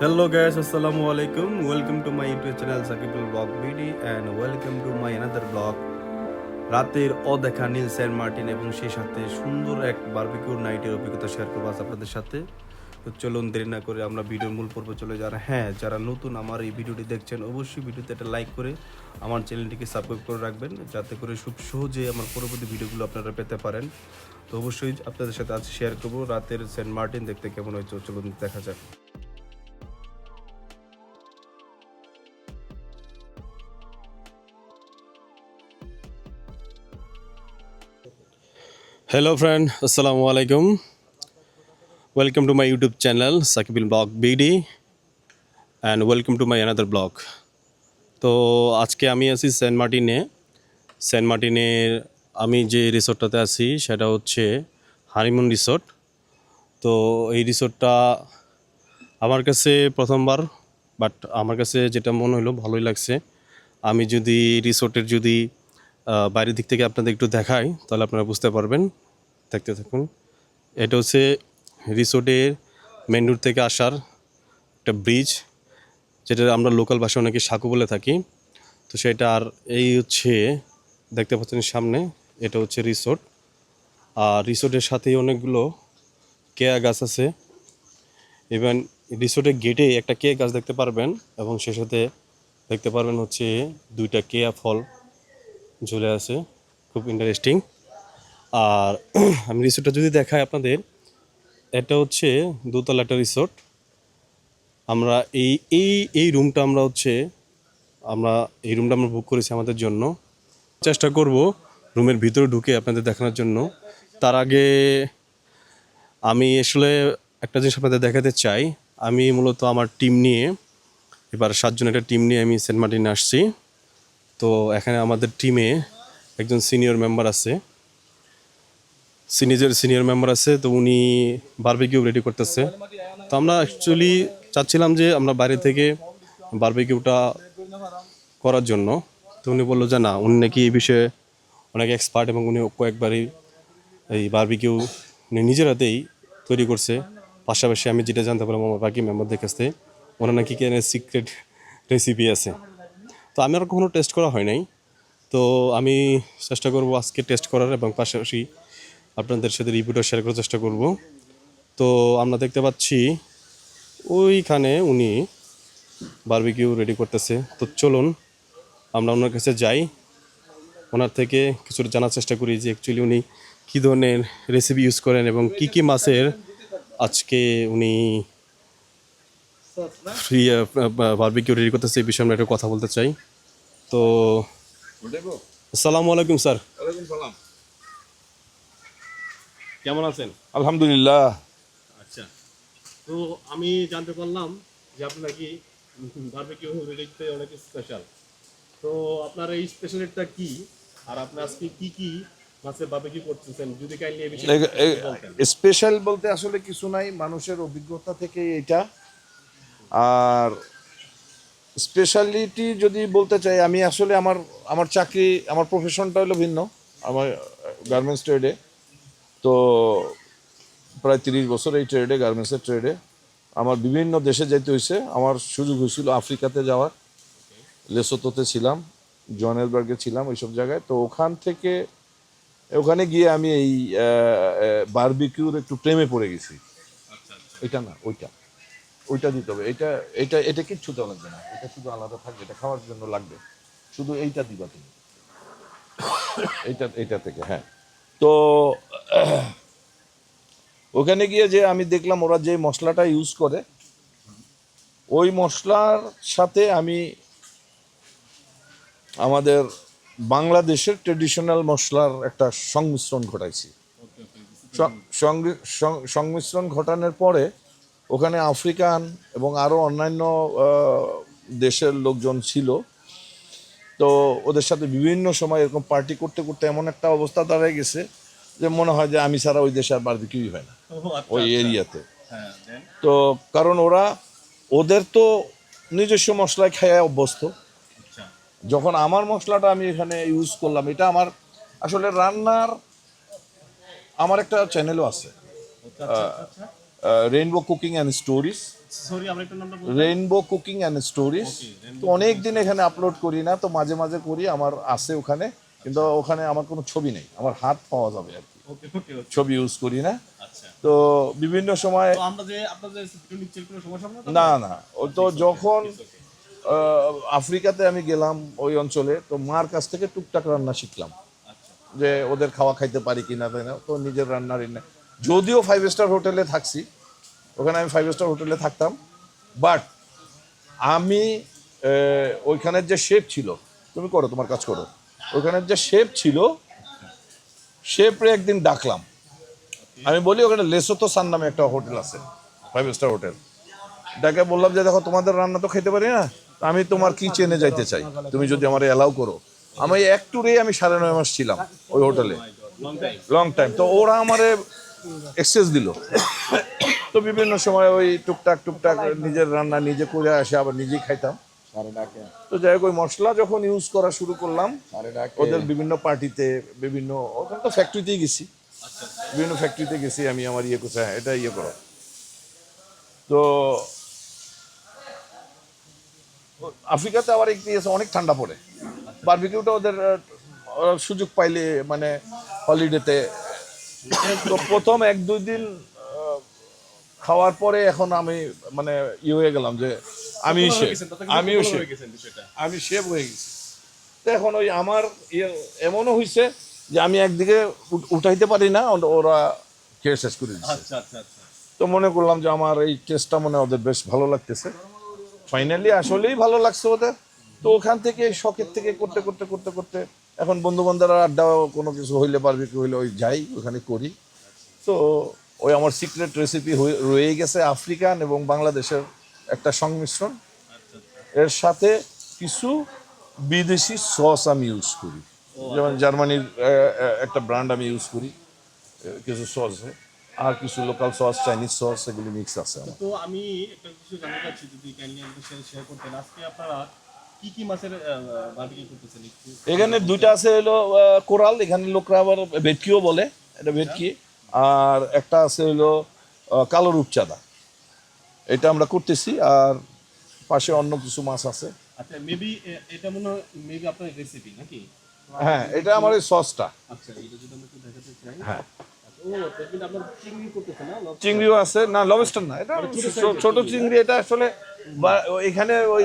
Hello guys, Assalamu alaikum. Welcome to my YouTube channel Sakibul Vlog BD and welcome to my another vlog. রাতের অদেখা নীল Saint Martin এবং সেই সাথে সুন্দর এক বারবিকিউ নাইটের অভিজ্ঞতা শেয়ার করব আজ আপনাদের সাথে তো চলুন দেরি না করে আমরা ভিডিওর মূল পর্বে চলে যারা হ্যাঁ যারা নতুন আমার এই ভিডিওটি দেখছেন অবশ্যই ভিডিওতে একটা লাইক করে আমার চ্যানেলটিকে সাবস্ক্রাইব করে রাখবেন যাতে করে খুব সহজে আমার পরবর্তী ভিডিওগুলো আপনারা পেতে পারেন তো অবশ্যই আপনাদের সাথে আজ শেয়ার করব রাতের সেন্ট মার্টিন দেখতে কেমন হয়েছে চলুন দেখা যাক Hello friend, Assalamu alaikum. Welcome to my YouTube channel Sakibil Blog BD and welcome to my another blog. তো আজকে আমি আছি সেন্ট মার্টিনে সেন্ট মার্টিনের আমি যে রিসোর্টটাতে আছি সেটা হচ্ছে হানিমুন রিসোর্ট তো এই রিসোর্টটা আমার কাছে প্রথমবার বাট আমার কাছে যেটা মনে হলো ভালোই লাগছে আমি যদি রিসোর্টের যদি বাইরের দিক থেকে আপনাদের একটু দেখাই, তাহলে আপনারা বুঝতে পারবেন। দেখতে থাকুন। এটা হচ্ছে রিসোর্টের মেন রোড থেকে আসার একটা ব্রিজ যেটা আমরা লোকাল ভাষায় অনেকে সাঁকু বলে থাকি। তো সেটা আর এই হচ্ছে, দেখতে পাচ্ছেন সামনে, এটা হচ্ছে রিসোর্ট। আর রিসোর্টের সাথেই অনেকগুলো কেয়া গাছ আছে। ইভেন রিসোর্টের গেটে একটা কেয়া গাছ দেখতে পারবেন, এবং সে সাথে দেখতে পারবেন হচ্ছে দুইটা কেয়া ফল। ঝুলে আছে খুব ইন্টারেস্টিং আর আমি রিসোর্টটা যদি দেখাই আপনাদের, এটা হচ্ছে দোতলা একটা রিসোর্ট আমরা এই এই এই রুমটা আমরা হচ্ছে, আমরা এই রুমটা আমরা বুক করেছি আমাদের জন্য। চেষ্টা করব রুমের ভিতরে ঢুকে আপনাদের দেখানোর জন্য। তার আগে আমি আসলে একটা জিনিস আপনাদের দেখাতে চাই। আমি মূলত আমার টিম নিয়ে, এবার সাতজন একটা টিম নিয়ে আমি সেন্ট মার্টিনে আসছি। তো এখানে আমাদের টিমে একজন সিনিয়র মেম্বার আছে। সিনিয়র সিনিয়র মেম্বার আছে, তো উনি বারবিকিউ রেডি করতেছে। তো আমরা অ্যাকচুয়ালি চাচ্ছিলাম যে আমরা বাইরে থেকে বারবিকিউটা করার জন্য। তো উনি বলল যে না, উনি নাকি এই বিষয়ে অনেক এক্সপার্ট এবং উনি কয়েকবারই এই বারবিকিউ উনি নিজের হাতেই তৈরি করছে। পাশাপাশি আমি যেটা জানতে পারলাম, আমার বাকি মেম্বারদের কাছ থেকে, ওনার নাকি কেন সিক্রেট রেসিপি আছে। তো আমি আর কখনো টেস্ট করা হয় নাই। তো আমি চেষ্টা করব আজকে টেস্ট করার এবং পাশাপাশি আপনাদের সাথে রিভিউটা শেয়ার করার চেষ্টা করব। তো আমরা দেখতে পাচ্ছি, ওইখানে উনি বারবিকিউ রেডি করতেছে। তো চলুন, আমরা ওনার কাছে যাই। ওনার থেকে কিছুটা জানার চেষ্টা করি যে অ্যাকচুয়ালি উনি কী ধরনের রেসিপি ইউজ করেন এবং কি কি মাছের আজকে উনি ফ্রি বারবিকিউ রেডি করতেছে। এই বিষয়ে আমরা একটু কথা বলতে চাই। তো আসসালামু আলাইকুম স্যার। সালাম। কেমন আছেন? আলহামদুলিল্লাহ। আচ্ছা। তো আমি জানতে পারলাম যে আপনার কি বারবিকিউ অনেক স্পেশাল তো আপনার এই স্পেশালিটিটা কি? আর আপনি আজকে কি কি মাছের বারবিকিউ করতেছেন? যদি কাইন্ডলি এই বিষয়ে স্পেশাল বলতে আসলে কিছু নাই মানুষের অভিজ্ঞতা থেকে এটা। আর স্পেশালিটি যদি বলতে চাই আমি আসলে আমার আমার চাকরি আমার প্রফেশনটা হলো ভিন্ন। আমার গার্মেন্টস ট্রেডে তো প্রায় তিরিশ বছর এই ট্রেডে গার্মেন্টসের ট্রেডে আমার বিভিন্ন দেশে যেতে হয়েছে আমার সুযোগ হয়েছিল আফ্রিকাতে যাওয়ার। লেসোতোতে ছিলাম জনেলবার্গে ছিলাম ওইসব জায়গায়। তো ওখান থেকে ওখানে গিয়ে আমি এই বারবিকিউর একটু প্রেমে পড়ে গেছি। এটা না ওইটা। ওইটা দিতে হবে। এটা এটা এটা কিচ্ছু দেওয়া লাগবে না। এটা শুধু আলাদা থাকবে এটা খাওয়ার জন্য লাগবে। শুধু এইটা দিবা তুমি। এইটা এইটা থেকে হ্যাঁ। তো ওখানে গিয়ে যে আমি দেখলাম ওরা যে মশলাটা ইউজ করে ওই মশলার সাথে আমি আমাদের বাংলাদেশের ট্রেডিশনাল মশলার একটা সংমিশ্রণ ঘটাইছি। সংমিশ্রণ ঘটানোর পরে ওখানে আফ্রিকান এবং আরও অন্যান্য দেশের লোকজন ছিল। তো ওদের সাথে বিভিন্ন সময় এরকম পার্টি করতে করতে এমন একটা অবস্থা দাঁড়ায় গেছে যে মনে হয় যে আমি ছাড়া ওই দেশে আর বারবিকিউই হয় না। ওই এরিয়াতে। হ্যাঁ তো কারণ ওরা ওদের তো নিজস্ব মশলায় খায় অভ্যস্ত। আচ্ছা। যখন আমার মশলাটা আমি এখানে ইউজ করলাম এটা আমার আসলে রান্নার আমার একটা চ্যানেলও আছে। আচ্ছা আচ্ছা। Rainbow cooking and stories sorry আমরা একটু নামটা রেইনবো কুকিং অ্যান্ড স্টোরিজ তো অনেক দিন এখানে আপলোড করি না তো মাঝে মাঝে করি আমার আছে ওখানে কিন্তু ওখানে আমার কোনো ছবি নেই আমার হাত পাওয়া যাবে আর কি। ছবি ইউজ করি না। আচ্ছা। তো বিভিন্ন সময় তো আমরা যে আপনাদের ভিডিও নিচ্ছি কোনো সমস্যা হবে না না ও তো যখন আফ্রিকাতে আমি গেলাম ওই অঞ্চলে তো মার কাছ থেকে টুকটাক রান্না শিখলাম। আচ্ছা। যে ওদের খাওয়া খাইতে পারি কিনা তাই না? তো নিজের রান্নার এনে যদিও ফাইভ স্টার হোটেলে থাকছি, ওখানে আমি ফাইভ স্টার হোটেলে থাকতাম বাট আমি ওইখানের যে শেফ ছিল, তুমি করো, তোমার কাজ করো, ওইখানের যে শেফ ছিল শেফরে একদিন ডাকলাম। আমি বলি, ওখানে লেসোতো সান নামে একটা হোটেল আছে ফাইভ স্টার হোটেল। ডাকে বললাম যে, দেখো, তোমাদের রান্না তো খেতে পারি না, আমি তোমার কিচেনে যাইতে চাই? তুমি যদি আমার অ্যালাউ করো। আমি এক ট্যুরেই আমি সাড়ে নয় মাস ছিলাম ওই হোটেলে। লং টাইম তো ওরা আমারে এক্সেস দিল। তো বিভিন্ন সময় ওই টুকটাক টুকটাক নিজের রান্না নিজে করে আসে আবার নিজেই খাইতাম। তো যাই হোক ওই মশলা যখন ইউজ করা শুরু করলাম ওদের বিভিন্ন পার্টিতে বিভিন্ন ওখানে তো ফ্যাক্টরিতেই গেছি। বিভিন্ন ফ্যাক্টরিতে গেছি আমি আমার ইয়ে করছি হ্যাঁ এটা ইয়ে করো। তো আফ্রিকাতে আবার একটি আছে অনেক ঠান্ডা পড়ে। বারবিকিউটা ওদের সুযোগ পাইলে মানে হলিডেতে তো প্রথম এক দুই দিন খাওয়ার পরে এখন আমি মানে ইয়ে হয়ে গেলাম যে আমি আমিও শেফ। আমি শেফ হয়ে গেছি। তো এখন ওই আমার ইয়ে এমনও হয়েছে যে আমি একদিকে উঠাইতে পারি না ওরা- খেয়ে শেষ করে দিচ্ছে আচ্ছা আচ্ছা তো মনে করলাম যে আমার এই টেস্টটা মনে ওদের বেশ ভালো লাগতেছে। ফাইনালি আসলেই ভালো লাগছে ওদের। তো ওখান থেকে শখের থেকে করতে করতে করতে করতে এখন বন্ধু বান্ধবরা আড্ডা কোনো কিছু হইলে পারবে কি হইলে ওই যাই ওখানে করি। তো ওই আমার সিক্রেট রেসিপি রয়ে গেছে আফ্রিকান এবং বাংলাদেশের একটা সংমিশ্রণ। এর সাথে কিছু বিদেশি সস আমি ইউজ করি। যেমন জার্মানির একটা ব্র্যান্ড আমি ইউজ করি কিছু সস আর কিছু লোকাল সস চাইনিজ সস এগুলি মিক্স আছে তো আমি একটা কিছু জানতে চাচ্ছি যদি শেয়ার করতেন। আজকে আপনারা কি কি মাছের বারবিকিউ করতেছেন এখানে দুইটা আছে হলো কোরাল এখানে লোকরা আবার ভেটকিও বলে এটা ভেটকি। আর একটা আছে হলো কালো রূপচাঁদা। এটা আমরা করতেছি আর পাশে অন্য কিছু মাছ আছে। আচ্ছা মেবি এটা মনে হয় মেবি আপনার রেসিপি নাকি? হ্যাঁ এটা আমার এই সসটা আচ্ছা এটা যদি আমরা একটু দেখাতে চাই। হ্যাঁ। আচ্ছা? চিংড়িও আছে না লবস্টার না এটা ছোট চিংড়ি। এটা আসলে এখানে ওই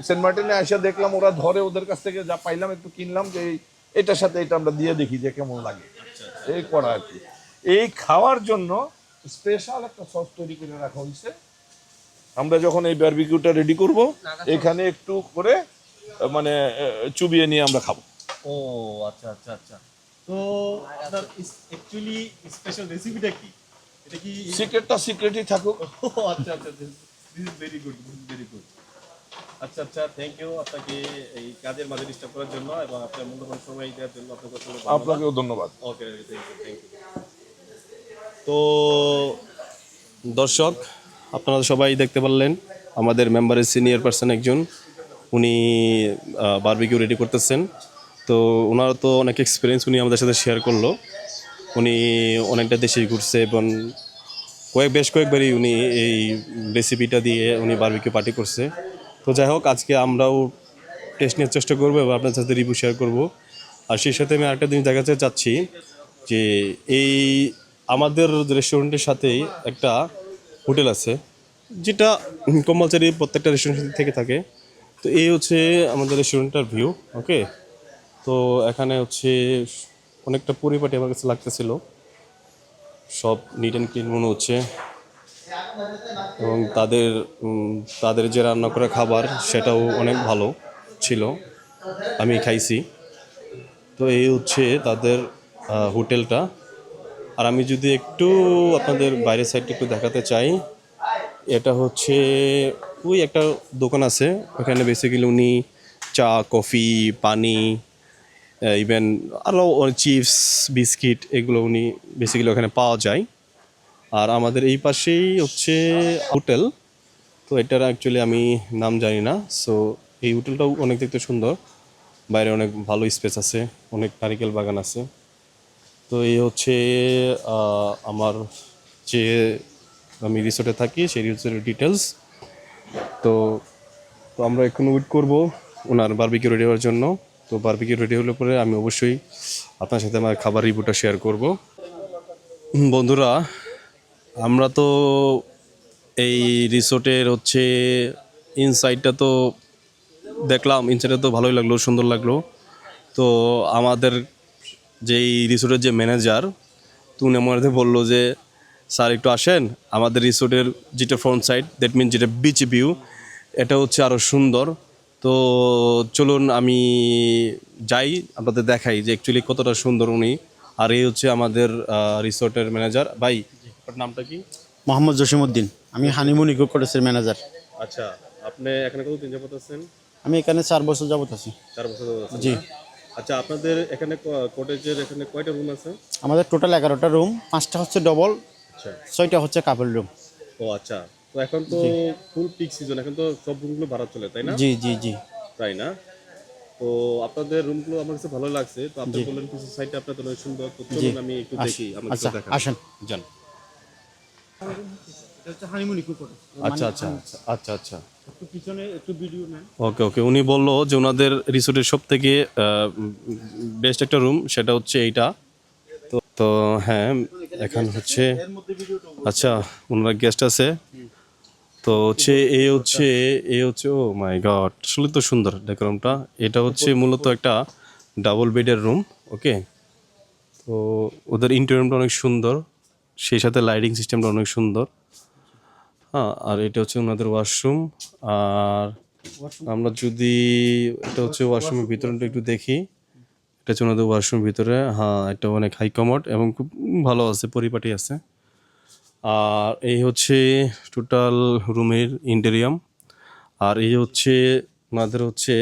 সেন্ট মার্টিনে এসে দেখলাম ওরা ধরে ওদের কাছ থেকে যা পাইলাম একটু কিনলাম যে এই- এটার সাথে এটা আমরা দিয়ে দেখি যে কেমন লাগে। এই করা আর কি। এই খাওয়ার জন্য স্পেশাল একটা সস তৈরি করে রাখা হয়েছে। আমরা যখন এই বারবিকিউটা রেডি করব এখানে একটু করে মানে চুবিয়ে নিয়ে আমরা খাব। ও আচ্ছা আচ্ছা আচ্ছা। তো আপনার অ্যাকচুয়ালি স্পেশাল রেসিপিটা কি? এটা কি সিক্রেটটা সিক্রেটই থাকুক। ও আচ্ছা আচ্ছা this is very good this is very good আচ্ছা আচ্ছা থ্যাংক ইউ আপনাকে এই কাজের মাঝে ডিস্টার্ব করার জন্য এবং আপনার মূল্যবান সময় দেওয়ার জন্য আপনাকে আপনাকেও ধন্যবাদ। Okay thank you thank you তো দর্শক আপনারা সবাই দেখতে পারলেন আমাদের মেম্বারের সিনিয়র পার্সন একজন উনি বারবিকিউ রেডি করতেছেন। তো ওনার তো অনেক এক্সপিরিয়েন্স উনি আমাদের সাথে শেয়ার করল। উনি অনেকটা দেশে ঘুরছে এবং কয়েক বেশ কয়েকবারই উনি এই রেসিপিটা দিয়ে উনি বারবিকিউ পার্টি করছে। তো যাই হোক, আজকে আমরাও টেস্ট নেওয়ার চেষ্টা করব এবং আপনার সাথে রিভিউ শেয়ার করব। আর সেই সাথে আমি আরেকটা জিনিস দেখাতে চাচ্ছি যে এই আমাদের রেস্টুরেন্টের সাথেই একটা হোটেল আছে, যেটা কম্পালসারি প্রত্যেকটা রেস্টুরেন্ট থেকে থাকে। তো এই হচ্ছে আমাদের রেস্টুরেন্টটার ভিউ ওকে তো এখানে হচ্ছে অনেকটা পরিপাটি আমার কাছে লাগতেছিল। সব নিট অ্যান্ড ক্লিন মনে হচ্ছে। এবং তাদের তাদের যে রান্না করা খাবার, সেটাও অনেক ভালো ছিল। আমি খাইছি। তো এই হচ্ছে তাদের হোটেলটা। আর আমি যদি একটু আপনাদের বাইরের সাইডটা একটু দেখাতে চাই, এটা হচ্ছে, ওই একটা দোকান আছে। ওখানে বেসিক্যালি উনি চা, কফি, পানি ইভেন আরও চিপস বিস্কিট এগুলো উনি বেসিক্যালি ওখানে পাওয়া যায়। আর আমাদের এই পাশেই হচ্ছে হোটেল। তো এটার অ্যাকচুয়ালি আমি নাম জানি না। সো এই হোটেলটাও অনেক দেখতে সুন্দর। বাইরে অনেক ভালো স্পেস আছে, অনেক নারিকেল বাগান আছে। তো এই হচ্ছে আমার যে আমি রিসোর্টে থাকি, সেই রিসোর্টের ডিটেলস তো তো আমরা এখন ওয়েট করব ওনার বারবিকিউ রেডি হওয়ার জন্য। তো বারবিকিউ রেডি হলে পরে আমি অবশ্যই আপনার সাথে আমার খাবার রিভিউটা শেয়ার করব। বন্ধুরা আমরা তো এই রিসোর্টের হচ্ছে ইনসাইডটা তো দেখলাম ইনসাইডটা তো ভালোই লাগল, সুন্দর লাগল। তো আমাদের যেই রিসোর্টের যে ম্যানেজার তুনে মনে বলল যে, স্যার, একটু আসেন। আমাদের রিসোর্টের যেটা ফ্রন্ট সাইড দ্যাট মিন যেটা বিচ ভিউ এটা হচ্ছে আরও সুন্দর। তো চলুন, আমি যাই, আপনাদের দেখাই যে অ্যাকচুয়ালি কতটা সুন্দর উনি। আর এই হচ্ছে আমাদের রিসোর্টের ম্যানেজার ভাই আপনার নামটা কি? মোহাম্মদ জসিমউদ্দিন। আমি হানিমুন ইকো কটেজের ম্যানেজার। আচ্ছা আপনি এখানে কতদিন যাবত আছেন? আমি এখানে চার বছর যাবত আছি। চার বছর যাবত আছেন জি। আচ্ছা আপনাদের এখানে কটেজের এখানে কয়টা রুম আছে? আমাদের টোটাল এগারোটা রুম পাঁচটা হচ্ছে ডবল আচ্ছা। ছয়টা হচ্ছে কাপল রুম ও আচ্ছা। তো এখন তো ফুল পিক সিজন এখন তো সব রুমগুলো ভাড়া চলে তাই না? জি জি জি। তাই না? তো আপনাদের রুমগুলো আমার কাছে ভালো লাগছে। তো আপনি বললেন কিছু সাইডে আপনাদের সুন্দর তো চলুন আমি একটু দেখি আমাকে আচ্ছা আসেন। যান। আচ্ছা আচ্ছা আচ্ছা আচ্ছা একটু ভিডিও নেন। ওকে ওকে উনি বলল যে ওনাদের রিসোর্টের সব থেকে বেস্ট একটা রুম সেটা হচ্ছে এইটা। তো তো হ্যাঁ এখন হচ্ছে আচ্ছা ওনারা গেস্ট আছে। তো হচ্ছে এই হচ্ছে এই হচ্ছে ও মাই গড আসলে তো সুন্দর ডেকোরামটা এটা হচ্ছে মূলত একটা ডাবল বেডের রুম ওকে তো ওদের ইন্টেরিয়মটা অনেক সুন্দর। সেই সাথে লাইটিং সিস্টেমটা অনেক সুন্দর। হ্যাঁ আর এটা হচ্ছে ওনাদের ওয়াশরুম আর আমরা যদি এটা হচ্ছে ওয়াশরুমের ভিতরটা একটু দেখি। এটা হচ্ছে ওনাদের ওয়াশরুমের ভিতরে হ্যাঁ এটা অনেক হাই কমোড এবং খুব ভালো আছে, পরিপাটি আছে। আর এই হচ্ছে টোটাল রুমের ইন্টেরিয়াম আর এই হচ্ছে ওনাদের হচ্ছে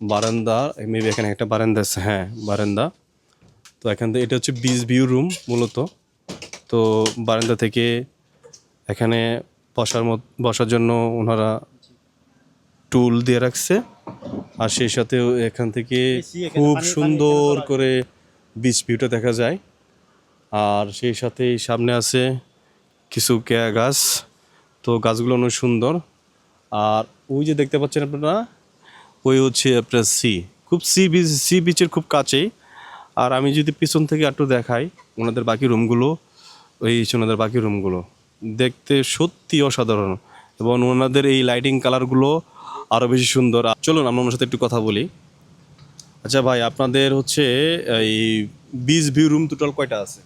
বারান্দা মেবি এখানে একটা বারান্দা আছে হ্যাঁ বারান্দা। তো এখান থেকে এটা হচ্ছে বিচ ভিউ রুম মূলত। তো বারান্দা থেকে এখানে বসার মত বসার জন্য ওনারা টুল দিয়ে রাখছে। আর সেই সাথে এখান থেকে খুব সুন্দর করে বিচ ভিউটা দেখা যায়। আর সেই সাথে সামনে আছে কিছু কেয়া গাছ। তো গাছগুলো অনেক সুন্দর। আর ওই যে দেখতে পাচ্ছেন আপনারা ওই হচ্ছে আপনার সি। খুব সি বিচ সি বিচের খুব কাছেই। আর আমি যদি পিছন থেকে একটু দেখাই ওনাদের বাকি রুমগুলো ওই ওনাদের বাকি রুমগুলো দেখতে সত্যি অসাধারণ এবং ওনাদের এই লাইটিং কালারগুলো আরও বেশি সুন্দর। আর চলুন আমরা ওনার সাথে একটু কথা বলি। আচ্ছা ভাই আপনাদের হচ্ছে এই বিচ ভিউ রুম টোটাল কয়টা আছে?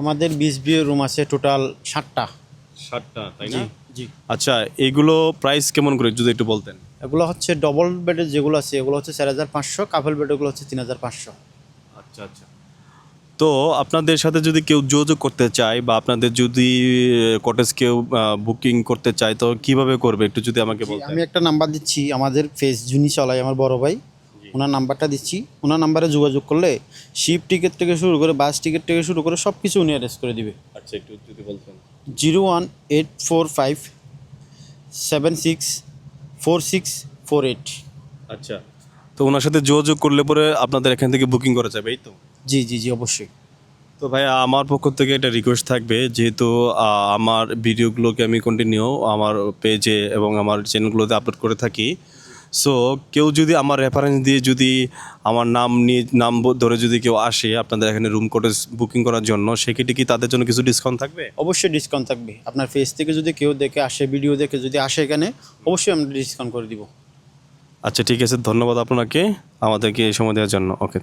আমাদের বিশ বিয়ে রুম আছে টোটাল ষাটটা ষাটটা তাই না? জি আচ্ছা এগুলো প্রাইস কেমন করে যদি একটু বলতেন? এগুলো হচ্ছে ডবল বেডের যেগুলো আছে এগুলো হচ্ছে চার হাজার পাঁচশো কাপল বেডগুলো হচ্ছে তিন হাজার পাঁচশো। আচ্ছা আচ্ছা। তো আপনাদের সাথে যদি কেউ যোগাযোগ করতে চায় বা আপনাদের যদি কটেজ কেউ বুকিং করতে চায় তো কীভাবে করবে? একটু যদি আমাকে বলতেন। আমি একটা নাম্বার দিচ্ছি। আমাদের ফেস যিনি চালায় আমার বড় ভাই ওনার নাম্বারটা দিচ্ছি। ওনার নাম্বারে যোগাযোগ করলে শিপ টিকিট থেকে শুরু করে বাস টিকিট থেকে শুরু করে সব কিছু উনি অ্যারেঞ্জ করে দিবে। আচ্ছা একটু যদি বলতেন। Zero one eight four five seven six four six four eight. আচ্ছা তো ওনার সাথে যোগাযোগ করলে পরে আপনাদের এখান থেকে বুকিং করা যাবে এই তো? জি জি জি অবশ্যই। তো ভাই আমার পক্ষ থেকে একটা রিকোয়েস্ট থাকবে যেহেতু আমার ভিডিওগুলোকে আমি কন্টিনিউ আমার পেজে এবং আমার চ্যানেলগুলোতে আপলোড করে থাকি। সো কেউ যদি আমার রেফারেন্স দিয়ে যদি আমার নাম নিয়ে নাম ধরে যদি কেউ আসে আপনাদের এখানে রুম কোটেজ বুকিং করার জন্য সেক্ষেত্রে কি তাদের জন্য কিছু ডিসকাউন্ট থাকবে? অবশ্যই ডিসকাউন্ট থাকবে। আপনার ফেস থেকে যদি কেউ দেখে আসে ভিডিও দেখে যদি আসে এখানে অবশ্যই আমরা ডিসকাউন্ট করে দিব। আচ্ছা ঠিক আছে ধন্যবাদ আপনাকে আমাদেরকে এই সময় দেওয়ার জন্য। ওকে